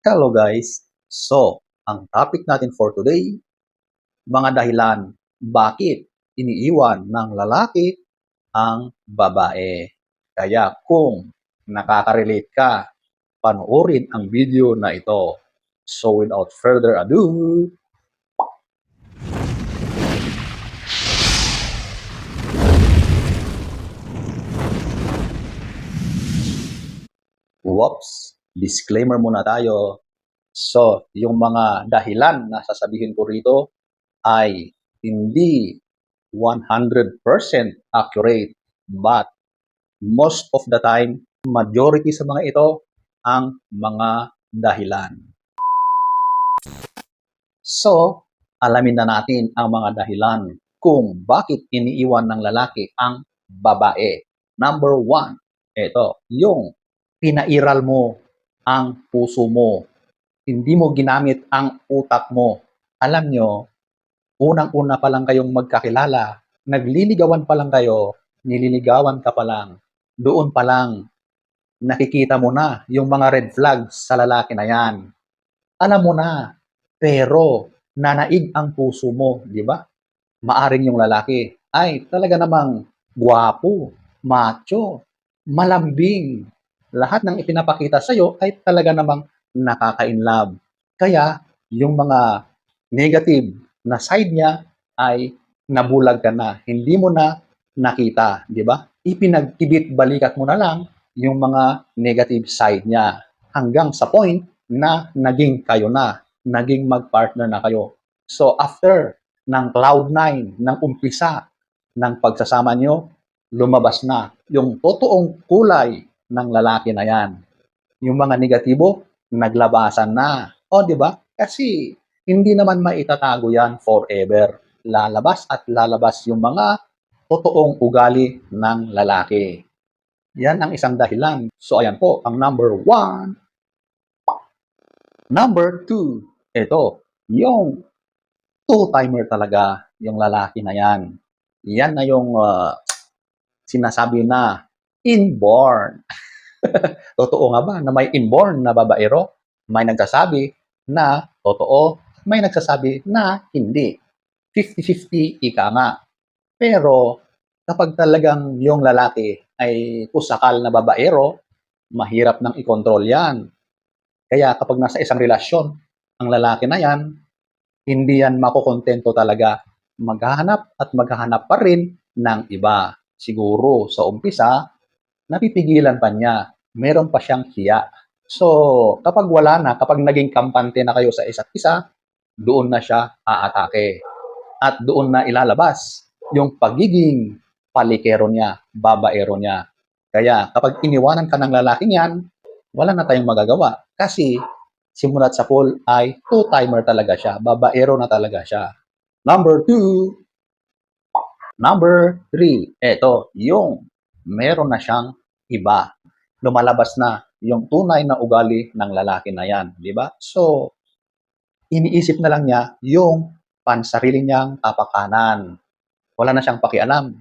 Hello guys! So, ang topic natin for today, mga dahilan bakit iniiwan ng lalaki ang babae. Kaya kung nakaka-relate ka, panoorin ang video na ito. So without further ado, whoops, disclaimer muna tayo. So, yung mga dahilan na sasabihin ko rito ay hindi 100% accurate but most of the time, majority sa mga ito ang mga dahilan. So, alamin na natin ang mga dahilan kung bakit iniiwan ng lalaki ang babae. Number one, ito, yung pinairal mo ang puso mo. Hindi mo ginamit ang utak mo. Alam nyo, unang-una pa lang kayong magkakilala, nagliligawan pa lang kayo, nililigawan ka pa lang, doon pa lang, nakikita mo na yung mga red flags sa lalaki na yan. Alam mo na, pero nanaig ang puso mo, di ba? Maaring yung lalaki ay talaga namang gwapo, macho, malambing. Lahat ng ipinapakita sa iyo ay talaga namang nakaka-inlove. Kaya yung mga negative na side niya ay nabulag ka na. Hindi mo na nakita, di ba? Ipinagkibit balikat mo na lang yung mga negative side niya hanggang sa point na naging kayo na, naging mag-partner na kayo. So after ng cloud nine, ng umpisa ng pagsasama nyo, lumabas na yung totoong kulay ng lalaki na yan. Yung mga negatibo, naglabasan na. O, di ba? Kasi hindi naman maitatago yan forever. Lalabas at lalabas yung mga totoong ugali ng lalaki. Yan ang isang dahilan. So, ayan po, ang number one. Number two, ito, yung two-timer talaga yung lalaki na yan. Yan na yung uh, sinasabi na inborn. totoo nga ba na may inborn na babaero? May nagsasabi na totoo, may nagsasabi na hindi. 50-50 ika nga. Pero kapag talagang yung lalaki ay pusakal na babaero, mahirap nang i-control yan. Kaya kapag nasa isang relasyon, ang lalaki na yan, hindi yan makukontento talaga. Maghahanap at maghahanap pa rin ng iba. Siguro sa umpisa, napipigilan pa niya. Meron pa siyang hiya. So, kapag wala na, kapag naging kampante na kayo sa isa't isa, doon na siya aatake. At doon na ilalabas yung pagiging palikero niya, babaero niya. Kaya kapag iniwanan ka ng lalaking yan, wala na tayong magagawa. Kasi simulat sa pool ay two-timer talaga siya. Babaero na talaga siya. Number two. Number three. Ito, yung meron na siyang iba. Lumalabas na yung tunay na ugali ng lalaki na yan. Di ba? So, iniisip na lang niya yung pansarili niyang kapakanan. Wala na siyang pakialam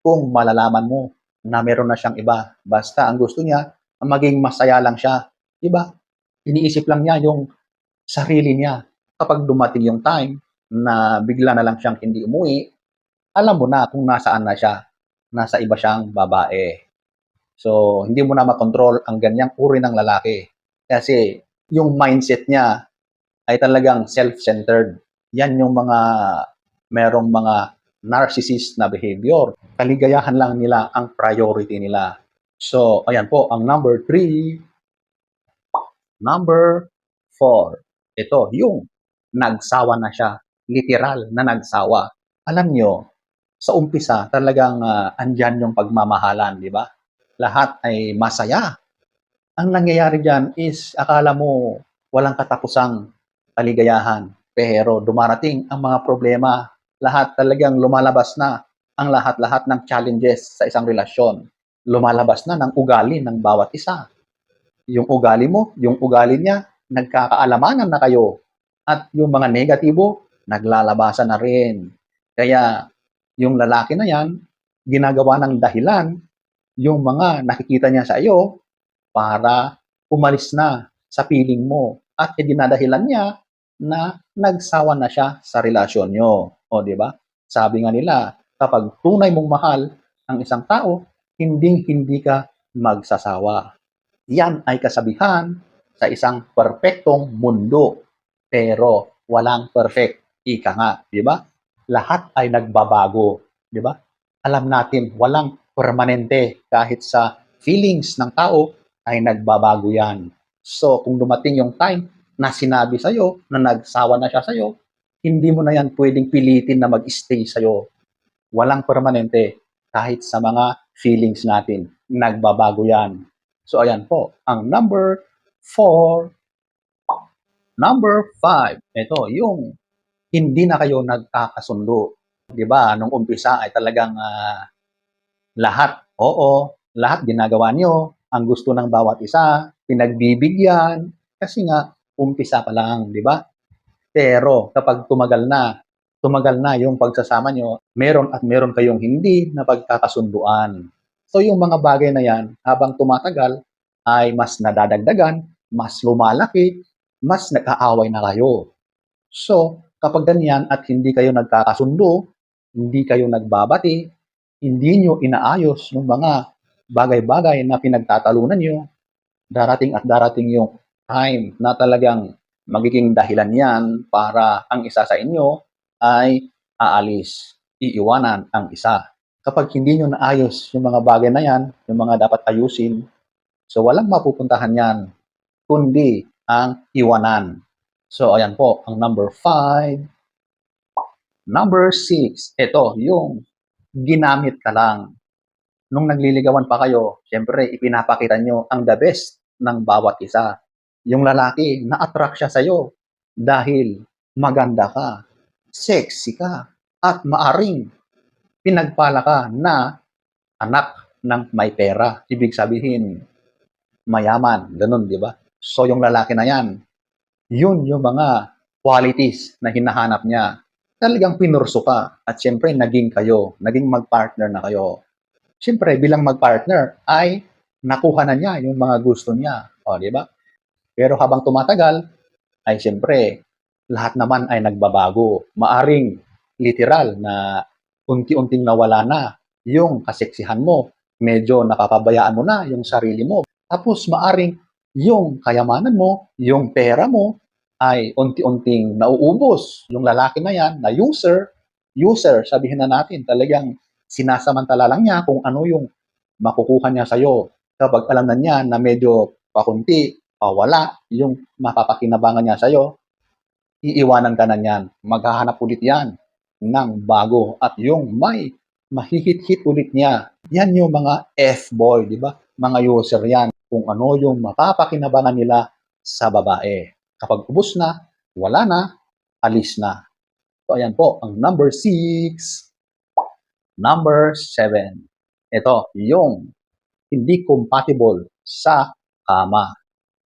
kung malalaman mo na meron na siyang iba. Basta ang gusto niya, maging masaya lang siya. Di ba? Iniisip lang niya yung sarili niya. Kapag dumating yung time na bigla na lang siyang hindi umuwi, alam mo na kung nasaan na siya. Nasa iba siyang babae. So, hindi mo na makontrol ang ganyang uri ng lalaki. Kasi yung mindset niya ay talagang self-centered. Yan yung mga merong mga narcissist na behavior. Kaligayahan lang nila ang priority nila. So, ayan po, ang number three. Number four. Ito, yung nagsawa na siya. Literal na nagsawa. Alam nyo, sa umpisa, talagang uh, andyan yung pagmamahalan, di ba? Lahat ay masaya. Ang nangyayari dyan is, akala mo walang katapusang kaligayahan. Pero dumarating ang mga problema. Lahat talagang lumalabas na ang lahat-lahat ng challenges sa isang relasyon. Lumalabas na ng ugali ng bawat isa. Yung ugali mo, yung ugali niya, nagkakaalamanan na kayo. At yung mga negatibo, naglalabasan na rin. Kaya yung lalaki na yan, ginagawa ng dahilan yung mga nakikita niya sa iyo para umalis na sa piling mo at idinadahilan niya na nagsawa na siya sa relasyon nyo. O, di ba? Sabi nga nila, kapag tunay mong mahal ang isang tao, hindi hindi ka magsasawa. Yan ay kasabihan sa isang perpektong mundo. Pero walang perfect. Ika nga, di ba? Lahat ay nagbabago, di ba? Alam natin, walang permanente kahit sa feelings ng tao ay nagbabago yan. So, kung dumating yung time na sinabi sa'yo na nagsawa na siya sa'yo, hindi mo na yan pwedeng pilitin na mag-stay sa'yo. Walang permanente kahit sa mga feelings natin. Nagbabago yan. So, ayan po. Ang number four. Number five. Ito, yung hindi na kayo nagkakasundo. Di ba? Nung umpisa ay talagang ah, lahat, oo, lahat ginagawa nyo. Ang gusto ng bawat isa, pinagbibigyan. Kasi nga, umpisa pa lang, di ba? Pero kapag tumagal na, tumagal na yung pagsasama nyo, meron at meron kayong hindi na pagkakasunduan. So yung mga bagay na yan, habang tumatagal, ay mas nadadagdagan, mas lumalaki, mas nag-aaway na kayo. So, kapag ganyan at hindi kayo nagkakasundo, hindi kayo nagbabati, hindi nyo inaayos yung mga bagay-bagay na pinagtatalunan nyo, darating at darating yung time na talagang magiging dahilan yan para ang isa sa inyo ay aalis, iiwanan ang isa. Kapag hindi nyo naayos yung mga bagay na yan, yung mga dapat ayusin, so walang mapupuntahan yan, kundi ang iwanan. So, ayan po, ang number five. Number six, ito, yung ginamit ka lang. Nung nagliligawan pa kayo, syempre, ipinapakita nyo ang the best ng bawat isa. Yung lalaki, na-attract siya sa'yo dahil maganda ka, sexy ka, at maaring pinagpala ka na anak ng may pera. Ibig sabihin, mayaman, ganun, di ba? So, yung lalaki na yan, yun yung mga qualities na hinahanap niya. Talagang pinurso ka at syempre naging kayo, naging magpartner na kayo. Syempre bilang magpartner ay nakuha na niya yung mga gusto niya. O, di ba? Pero habang tumatagal, ay syempre lahat naman ay nagbabago. Maaring literal na unti-unting nawala na yung kaseksihan mo. Medyo napapabayaan mo na yung sarili mo. Tapos maaring yung kayamanan mo, yung pera mo, ay unti-unting nauubos. Yung lalaki na yan, na user, user, sabihin na natin, talagang sinasamantala lang niya kung ano yung makukuha niya sa'yo. Kapag alam na niya na medyo pakunti, pawala, yung mapapakinabangan niya sa'yo, iiwanan ka na niyan. Maghahanap ulit yan ng bago. At yung may mahihit-hit ulit niya, yan yung mga F-boy, di ba? Mga user yan. Kung ano yung mapapakinabangan nila sa babae. Kapag ubos na, wala na, alis na. So, ayan po, ang number six. Number seven. Ito, yung hindi compatible sa kama.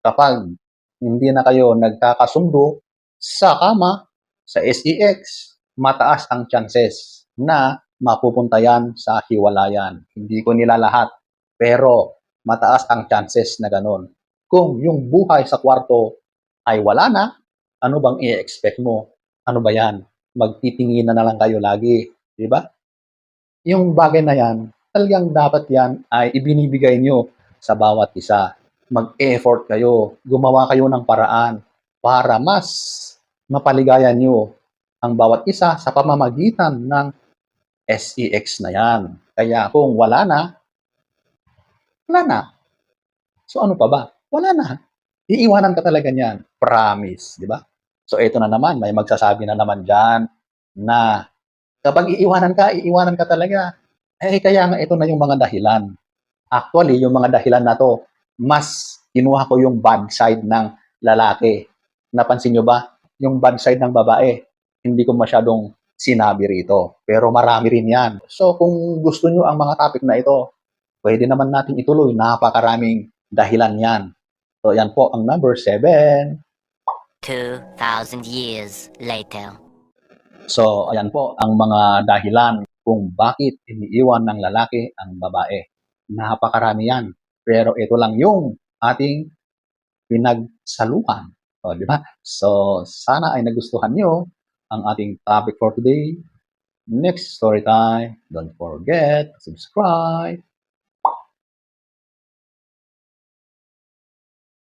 Kapag hindi na kayo nagkakasundo sa kama, sa SEX, mataas ang chances na mapupunta yan sa hiwalayan. Hindi ko nila lahat, pero mataas ang chances na ganun. Kung yung buhay sa kwarto ay wala na, ano bang i-expect mo? Ano ba yan? Magtitingin na, lang kayo lagi. Di ba? Yung bagay na yan, talagang dapat yan ay ibinibigay nyo sa bawat isa. Mag-effort kayo, gumawa kayo ng paraan para mas mapaligayan nyo ang bawat isa sa pamamagitan ng SEX na yan. Kaya kung wala na, wala na. So ano pa ba? Wala na. Iiwanan ka talaga niyan. Promise, di ba? So ito na naman, may magsasabi na naman dyan na kapag iiwanan ka, iiwanan ka talaga. Eh kaya nga ito na yung mga dahilan. Actually, yung mga dahilan na to, mas kinuha ko yung bad side ng lalaki. Napansin nyo ba? Yung bad side ng babae, hindi ko masyadong sinabi rito. Pero marami rin yan. So kung gusto nyo ang mga topic na ito, pwede naman natin ituloy. Napakaraming dahilan yan. So yan po ang number 7. 2,000 years later. So ayan po ang mga dahilan kung bakit iniiwan ng lalaki ang babae. Napakarami yan. Pero ito lang yung ating pinagsaluhan O, di ba? So, sana ay nagustuhan nyo ang ating topic for today. Next story time. Don't forget, subscribe,